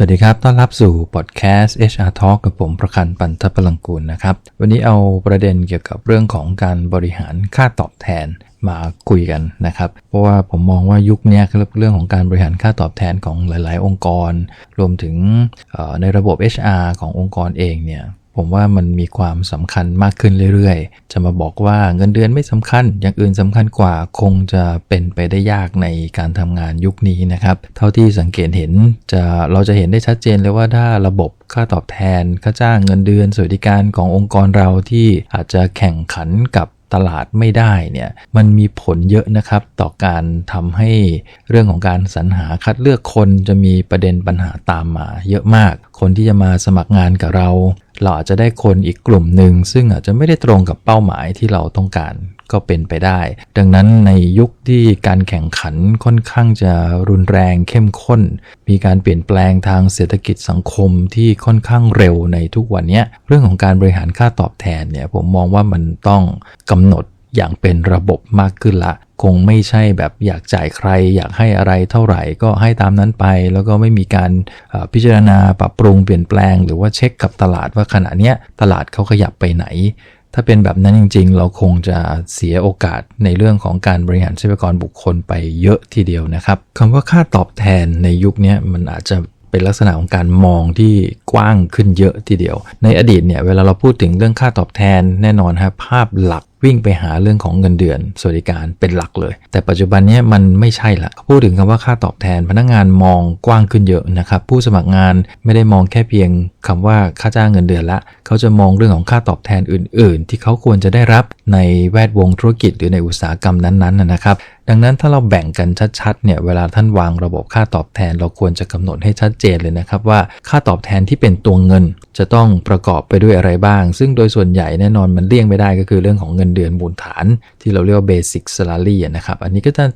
สวัสดีครับ ต้อนรับสู่พอดแคสต์ HR Talk กับผมประคันปันทพลังกูลนะครับ วันนี้เอาประเด็นเกี่ยวกับเรื่องของการบริหารค่าตอบแทนมาคุยกันนะครับ เพราะว่าผมมองว่ายุคนี้เรื่องของการบริหารค่าตอบแทนของหลาย ๆ องค์กร รวมถึงในระบบ HR ขององค์กรเองเนี่ย ผมว่ามันมีความสำคัญมากขึ้นเรื่อยๆ จะมาบอกว่าเงินเดือนไม่สำคัญ อย่างอื่นสำคัญกว่าคงจะเป็นไปได้ยากในการทำงานยุคนี้นะครับ เท่าที่สังเกตเห็นจะเราจะเห็นได้ชัดเจนเลยว่าถ้าระบบค่าตอบแทนค่าจ้างเงินเดือนสวัสดิการขององค์กรเราที่อาจจะแข่งขันกับตลาดไม่ได้เนี่ยมันมีผลเยอะนะครับ ต่อการทำให้เรื่องของการสรรหาคัดเลือกคนจะมีประเด็นปัญหาตามมาเยอะมาก คนที่จะมาสมัครงานกับเรา เราอาจจะได้คนอีกกลุ่มหนึ่งซึ่งอาจจะไม่ได้ตรงกับเป้าหมายที่เราต้องการก็เป็นไปได้ ดังนั้นในยุคที่การแข่งขันค่อนข้างจะรุนแรงเข้มข้น มีการเปลี่ยนแปลงทางเศรษฐกิจสังคมที่ค่อนข้างเร็วในทุกวันนี้เรื่องของการบริหารค่าตอบแทนเนี่ยผมมองว่ามันต้องกำหนดอย่างเป็นระบบมากขึ้นละ คงไม่ใช่แบบอยากจ่ายใคร อยากให้อะไรเท่าไหร่ก็ให้ตามนั้นไป แล้วก็ไม่มีการพิจารณาปรับปรุงเปลี่ยนแปลง หรือว่าเช็คกับตลาดว่าขณะนี้ตลาดเขาขยับไปไหน ถ้าเป็นแบบนั้นจริง ๆ เราคงจะเสียโอกาสในเรื่องของการบริหารทรัพยากรบุคคลไปเยอะทีเดียวนะครับคำว่าค่าตอบแทนในยุคนี้มันอาจจะเป็นลักษณะของการมองที่กว้างขึ้นเยอะทีเดียว ในอดีตเนี่ยเวลาเราพูดถึงเรื่องค่าตอบแทนแน่นอนครับภาพหลักวิ่งไปหาเรื่องของเงินเดือนสวัสดิการเป็นหลักเลย แต่ปัจจุบันนี้มันไม่ใช่ละพูดถึงคำว่าค่าตอบแทน พนักงานมองกว้างขึ้นเยอะนะครับ ผู้สมัครงานไม่ได้มองแค่เพียงคำว่าค่าจ้างเงินเดือนละ เขาจะมองเรื่องของค่าตอบแทนอื่น ๆ ที่เขาควรจะได้รับในแวดวงธุรกิจหรือในอุตสาหกรรมนั้น ๆ นะครับดังนั้นถ้าเราแบ่งกันชัดๆเนี่ยเวลาท่านวางระบบค่าตอบแทน เราควรจะกำหนดให้ชัดเจนเลยนะครับว่าค่าตอบแทนที่เป็นตัวเงิน จะต้องประกอบไปด้วยอะไรบ้าง ซึ่งโดยส่วนใหญ่แน่นอนมันเลี่ยงไม่ได้ก็คือเรื่องของเงินเดือนมูลฐานที่เราเรียกว่า basic salary นะครับ อันนี้ก็จะ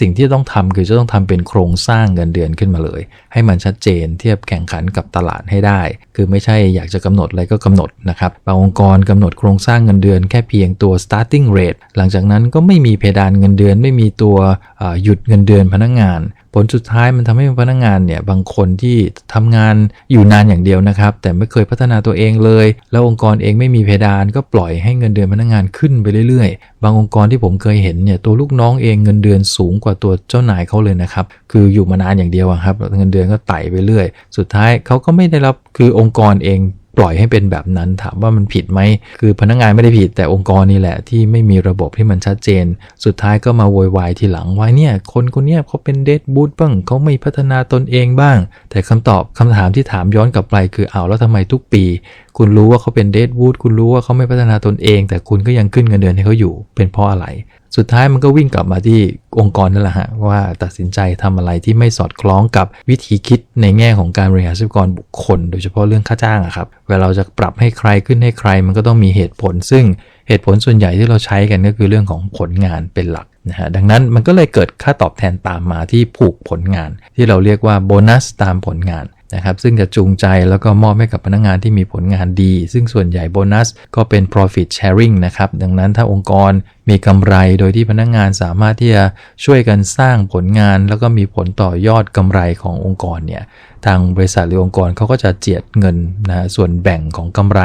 สิ่งที่ต้องทำคือจะต้องทำเป็นโครงสร้างเงินเดือนขึ้นมาเลย ให้มันชัดเจนเทียบแข่งขันกับตลาดให้ได้ คือไม่ใช่อยากจะกำหนดอะไรก็กำหนดนะครับบางองค์กรกำหนดโครงสร้างเงินเดือนแค่เพียงตัว starting rate หลังจากนั้นก็ไม่มีเพดานเงินเดือน ไม่มีตัวหยุดเงินเดือนพนักงงาน ผลสุดท้ายมันทำให้พนักงานเนี่ยบางคนที่ทำงานอยู่นานอย่างเดียวนะครับ แต่ไม่เคยพัฒนาตัวเองเลย แล้วองค์กรเองไม่มีเพดานก็ปล่อยให้เงินเดือนพนักงานขึ้นไปเรื่อยๆ บางองค์กรที่ผมเคยเห็นเนี่ยตัวลูกน้องเองเงินเดือนสูงกว่าตัวเจ้านายเขาเลยนะครับ คืออยู่มานานอย่างเดียวครับ เงินเดือนก็ไต่ไปเรื่อย สุดท้ายเขาก็ไม่ได้รับคือองค์กรเอง ปล่อยให้เป็นแบบนั้นถามว่ามันผิดไหมคือพนักงงานไม่ได้ผิดแต่องค์กรนี่แหละ ที่ไม่มีระบบที่มันชัดเจน สุดท้ายก็มาโวยวายทีหลังว่าเนี่ย คนคนนี้เขาเป็นเดดบูตบ้างเขาไม่พัฒนาตนเองบ้าง แต่คำตอบคำถามที่ถามย้อนกลับไปคือเอาแล้วทำไมทุกปี คุณรู้ว่าเขาเป็นเดดบูตคุณรู้ว่าเขาไม่พัฒนาตนเอง แต่คุณก็ยังขึ้นเงินเดือนให้เขาอยู่เป็นเพราะอะไร สุดท้ายมันก็วิ่งกลับมาที่องค์กรนั่นแหละฮะว่าตัดสินใจทำอะไรที่ไม่สอดคล้องกับวิธีคิดในแง่ของการบริหารทรัพยากรบุคคล โดยเฉพาะเรื่องค่าจ้างอะครับเวลาเราจะปรับให้ใครขึ้นให้ใคร มันก็ต้องมีเหตุผล ซึ่งเหตุผลส่วนใหญ่ที่เราใช้กันก็คือเรื่องของผลงานเป็นหลักนะฮะดังนั้นมันก็เลยเกิดค่าตอบแทนตามมาที่ผูกผลงาน ที่เราเรียกว่าโบนัสตามผลงาน นะครับซึ่งจะจูงใจแล้วก็มอบให้กับพนักงงานที่มีผลงานดี ซึ่งส่วนใหญ่โบนัสก็เป็น profit sharing นะครับ ดังนั้นถ้าองค์กรมีกำไรโดยที่พนักงงานสามารถที่จะช่วยกันสร้างผลงาน แล้วก็มีผลต่อยอดกำไรขององค์กรเนี่ย ทางบริษัทหรือองค์กรเขาก็จะเจียดเงินนะส่วนแบ่งของกำไร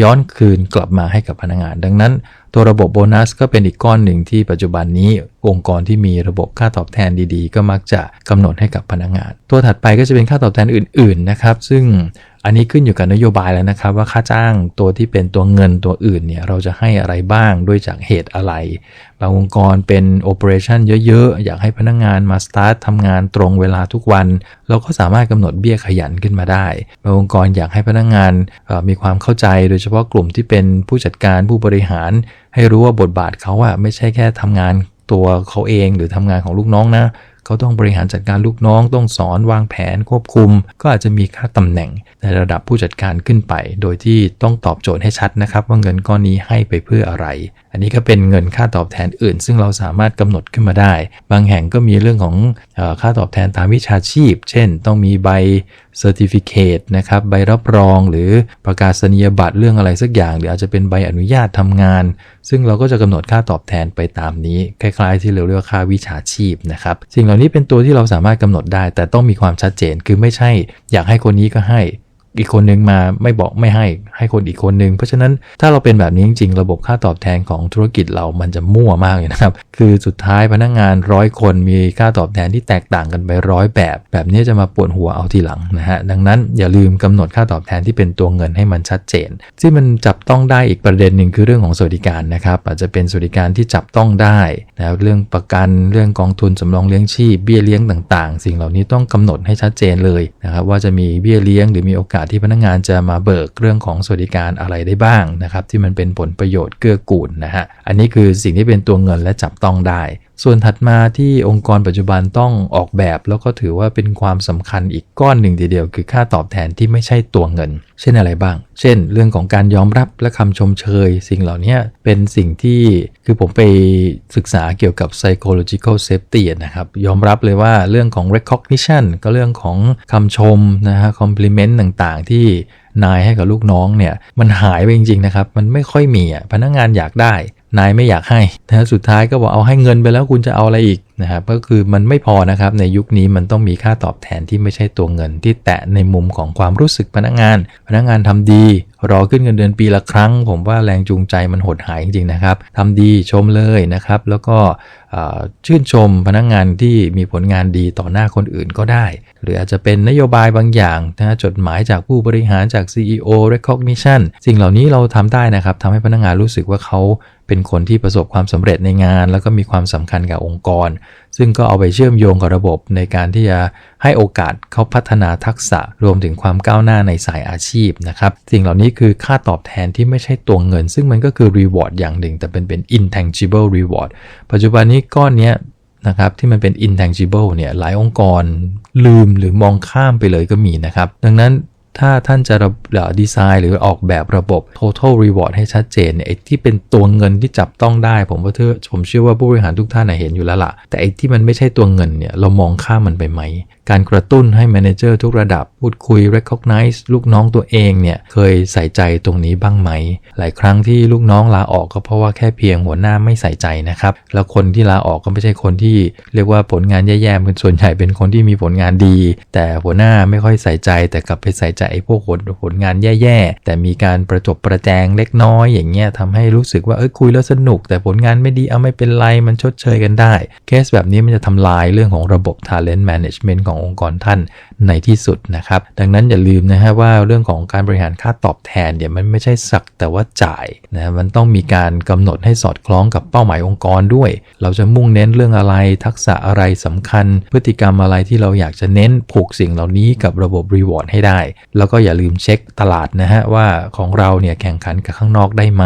ย้อนคืนกลับมาให้กับพนักงาน ดังนั้น ตัวระบบโบนัสก็เป็นอีกก้อนหนึ่งที่ปัจจุบันนี้องค์กรที่มีระบบค่าตอบแทนดีๆ ก็มักจะกำหนดให้กับพนักงาน ตัวถัดไปก็จะเป็นค่าตอบแทนอื่นๆนะครับ ซึ่ง อันนี้ขึ้นอยู่กับนโยบายแล้วนะครับ ว่าค่าจ้างตัวที่เป็นตัวเงินตัวอื่นเนี่ยเราจะให้อะไรบ้างด้วยจากเหตุอะไร บางองค์กรเป็นโอเปอเรชันเยอะๆ อยากให้พนักงงานมาสตาร์ททำงานตรงเวลาทุกวัน เราก็สามารถกำหนดเบี้ยขยันขึ้นมาได้ บางองค์กรอยากให้พนักงงานมีความเข้าใจโดยเฉพาะกลุ่มที่เป็นผู้จัดการผู้บริหาร ให้รู้ว่าบทบาทเขาอะไม่ใช่แค่ทำงานตัวเขาเองหรือทำงานของลูกน้องนะ เขาต้องบริหารจัดการลูกน้องต้องสอนวางแผนควบคุม ก็อาจจะมีค่าตำแหน่งในระดับผู้จัดการขึ้นไป โดยที่ต้องตอบโจทย์ให้ชัดนะครับ ว่าเงินก้อนนี้ให้ไปเพื่ออะไรอันนี้ก็เป็นเงินค่าตอบแทนอื่น ซึ่งเราสามารถกำหนดขึ้นมาได้ บางแห่งก็มีเรื่องของค่าตอบแทนตามวิชาชีพ เช่น ต้องมีใบเซอร์ติฟิเคตนะครับ ใบรับรองหรือประกาศนียบัตรเรื่องอะไรสักอย่าง หรืออาจจะเป็นใบอนุญาตทำงาน ซึ่งเราก็จะกำหนดค่าตอบแทนไปตามนี้ คล้ายๆ ที่เราเรียกว่าค่าวิชาชีพนะครับ สิ่งเหล่านี้เป็นตัวที่เราสามารถกำหนดได้ แต่ต้องมีความชัดเจน คือไม่ใช่ อยากให้คนนี้ก็ให้ อีกคนนึงมาไม่บอกไม่ให้ให้คนอีกคนนึง เพราะฉะนั้นถ้าเราเป็นแบบนี้จริงๆ ระบบค่าตอบแทนของธุรกิจเรามันจะมั่วมากเลยนะครับ คือสุดท้ายพนักงงานร้อยคนมีค่าตอบแทนที่แตกต่างกันไปร้อยแบบ แบบนี้จะมาปวดหัวเอาทีหลังนะฮะดังนั้นอย่าลืมกำหนดค่าตอบแทนที่เป็นตัวเงินให้มันชัดเจน ที่มันจับต้องได้อีกประเด็นหนึ่งคือเรื่องของสวัสดิการนะครับอาจจะเป็นสวัสดิการที่จับต้องได้นะเรื่องประกันเรื่องกองทุนสำรองเลี้ยงชีพเบี้ยเลี้ยงต่าง ๆ สิ่งเหล่านี้ต้องกำหนดให้ชัดเจนเลยนะครับว่าจะมีเบี้ยเลี้ยงหรือมีโอกาสที่พนักงานจะมาเบิกเรื่องของสวัสดิการอะไรได้บ้างนะครับที่มันเป็นผลประโยชน์เกื้อกูลนะฮะอันนี้คือสิ่งที่เป็นตัวเงินและจับต้องได้ ส่วนถัดมาที่องค์กรปัจจุบันต้องออกแบบ แล้วก็ถือว่าเป็นความสำคัญอีกก้อนหนึ่งทีเดียว คือค่าตอบแทนที่ไม่ใช่ตัวเงิน เช่นอะไรบ้าง เช่น เรื่องของการยอมรับและคำชมเชย สิ่งเหล่านี้เป็นสิ่งที่คือผมไปศึกษาเกี่ยวกับ psychological safety นะครับ ยอมรับเลยว่าเรื่องของ recognition ก็เรื่องของคำชมนะฮะ compliment ต่างๆ ที่นายให้กับลูกน้องเนี่ยมันหายไปจริงๆนะครับ มันไม่ค่อยมีอะพนักงงานอยากได้ นายไม่อยากให้นะสุดท้ายก็บอกเอาให้เงินไปแล้วคุณจะเอาอะไรอีกนะครับก็คือมันไม่พอนะครับในยุคนี้มันต้องมีค่าตอบแทนที่ไม่ใช่ตัวเงิน ที่แตะในมุมของความรู้สึกพนักงาน พนักงานทำดี รอขึ้นเงินเดือนปีละครั้ง ผมว่าแรงจูงใจมันหดหายจริงๆนะครับทำดีชมเลยนะครับ แล้วก็ชื่นชมพนักงานที่มีผลงานดีต่อหน้าคนอื่นก็ได้ หรืออาจจะเป็นนโยบายบางอย่างนะจดหมายจากผู้บริหารจาก CEO recognition สิ่งเหล่านี้เราทำได้นะครับทำให้พนักงานรู้สึกว่าเขา เป็นคนที่ประสบความสำเร็จในงาน แล้วก็มีความสำคัญกับองค์กร ซึ่งก็เอาไปเชื่อมโยงกับระบบในการที่จะให้โอกาสเขาพัฒนาทักษะรวมถึงความก้าวหน้าในสายอาชีพนะครับ สิ่งเหล่านี้คือค่าตอบแทนที่ไม่ใช่ตัวเงิน ซึ่งมันก็คือ reward อย่างหนึ่ง แต่เป็นเป็น intangible reward ปัจจุบันนี้ก้อนนี้นะครับที่มันเป็น intangible เนี่ยหลายองค์กรลืมหรือมองข้ามไปเลยก็มีนะครับ ดังนั้น ถ้าท่านจะดีไซน์หรือออกแบบระบบ total reward ให้ชัดเจนเนี่ยไอ้ที่เป็นตัวเงินที่จับต้องได้ ผมว่าเธอผมเชื่อว่าผู้บริหารทุกท่านเห็นอยู่แล้วละ่ะ แต่ไอ้ที่มันไม่ใช่ตัวเงินเนี่ยเรามองข้ามมันไปไหม การกระตุ้นให้แมเนเจอร์ทุกระดับพูดคุย recognize ลูกน้องตัวเองเนี่ยเคยใส่ใจตรงนี้บ้างไหม หลายครั้งที่ลูกน้องลาออกก็เพราะว่าแค่เพียงหัวหน้าไม่ใส่ใจนะครับ แล้วคนที่ลาออกก็ไม่ใช่คนที่เรียกว่าผลงานแย่ๆเป็นส่วนใหญ่เป็นคนที่มีผลงานดี แต่หัวหน้าไม่ค่อยใส่ใจ แต่กลับไปใส่ใจพวกผลผลงานแย่ๆแต่มีการประจบประแจงเล็กน้อยอย่างเงี้ยทำให้รู้สึกว่าเอ้ยคุยแล้วสนุก แต่ผลงานไม่ดีเอาไม่เป็นไรมันชดเชยกันได้ เคสแบบนี้มันจะทำลายเรื่องของระบบ talent management ขององค์กรท่านในที่สุดนะครับ ดังนั้นอย่าลืมนะฮะว่าเรื่องของการบริหารค่าตอบแทนเนี่ยมันไม่ใช่สักแต่ว่าจ่ายนะมันต้องมีการกำหนดให้สอดคล้องกับเป้าหมายองค์กรด้วย เราจะมุ่งเน้นเรื่องอะไรทักษะอะไรสำคัญ พฤติกรรมอะไรที่เราอยากจะเน้นผูกสิ่งเหล่านี้กับระบบรีวอร์ดให้ได้ แล้วก็อย่าลืมเช็คตลาดนะฮะว่าของเราเนี่ยแข่งขันกับข้างนอกได้ไหม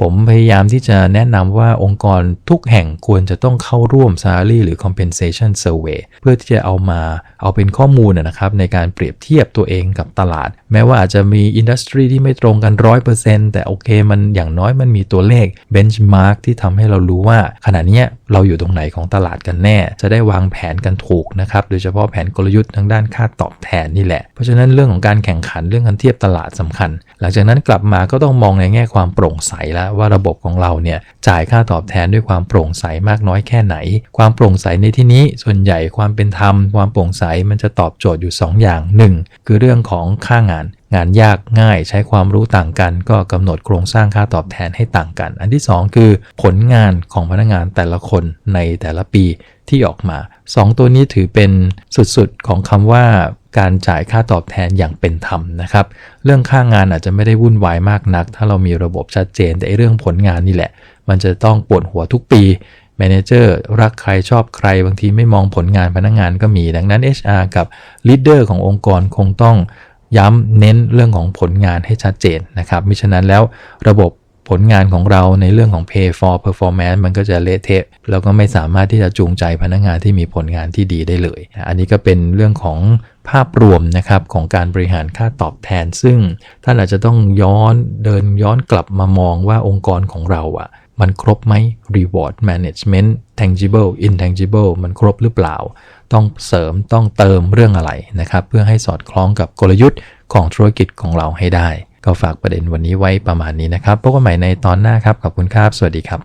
ผมพยายามที่จะแนะนำว่าองค์กรทุกแห่งควรจะต้องเข้าร่วม salary หรือ compensation survey เพื่อที่จะเอามาเอาเป็นข้อมูลนะครับในการเปรียบเทียบตัวเองกับตลาด แม้ว่าอาจจะมีอินดัสทรีที่ไม่ตรงกัน 100%แต่โอเคมันอย่างน้อยมันมีตัวเลขเบนช์มาร์กที่ทำให้เรารู้ว่า ขณะนี้เราอยู่ตรงไหนของตลาดกันแน่ จะได้วางแผนกันถูกนะครับโดยเฉพาะแผนกลยุทธ์ทางด้านค่าตอบแทนนี่แหละ เพราะฉะนั้นเรื่องของการแข่งขันเรื่องการเทียบตลาดสำคัญ หลังจากนั้นกลับมาก็ต้องมองในแง่ความโปร่งใสแล้วว่าระบบของเราเนี่ยจ่ายค่าตอบแทนด้วยความโปร่งใสมากน้อยแค่ไหน ความโปร่งใสในที่นี้ส่วนใหญ่ความเป็นธรรมความโปร่งใสมันจะตอบโจทย์อยู่ 2 อย่าง 1. คือเรื่องของค่างาน งานยากง่ายใช้ความรู้ต่างกัน ก็กำหนดโครงสร้างค่าตอบแทนให้ต่างกัน อันที่ 2 คือผลงานของพนักงานแต่ละคนในแต่ละปีที่ออกมา 2 ตัวนี้ถือเป็นสุดๆของคำว่าการจ่ายค่าตอบแทนอย่างเป็นธรรมนะครับ เรื่องค่างานอาจจะไม่ได้วุ่นวายมากนัก ถ้าเรามีระบบชัดเจนแต่เรื่องผลงานนี่แหละ มันจะต้องปวดหัวทุกปี แมเนเจอร์รักใครชอบใครบางทีไม่มองผลงานพนักงงานก็มี ดังนั้น HR กับลีดเดอร์ขององค์กรคงต้องย้ำเน้นเรื่องของผลงานให้ชัดเจนนะครับมิฉะนั้นแล้วระบบผลงานของเราในเรื่องของ pay for performance มันก็จะเละเทะแล้วก็ไม่สามารถที่จะจูงใจพนักงงานที่มีผลงานที่ดีได้เลย อันนี้ก็เป็นเรื่องของภาพรวมนะครับของการบริหารค่าตอบแทน ซึ่งท่านอาจจะต้องย้อนเดินย้อนกลับมามองว่าองค์กรของเราอะ มันครบไหม reward management tangible intangible มันครบหรือเปล่า ต้องเสริมต้องเติมเรื่องอะไรนะครับ เพื่อให้สอดคล้องกับกลยุทธ์ของธุรกิจของเราให้ได้ ก็ฝากประเด็นวันนี้ไว้ประมาณนี้นะครับพบกันใหม่ในตอนหน้าครับขอบคุณครับ สวัสดีครับ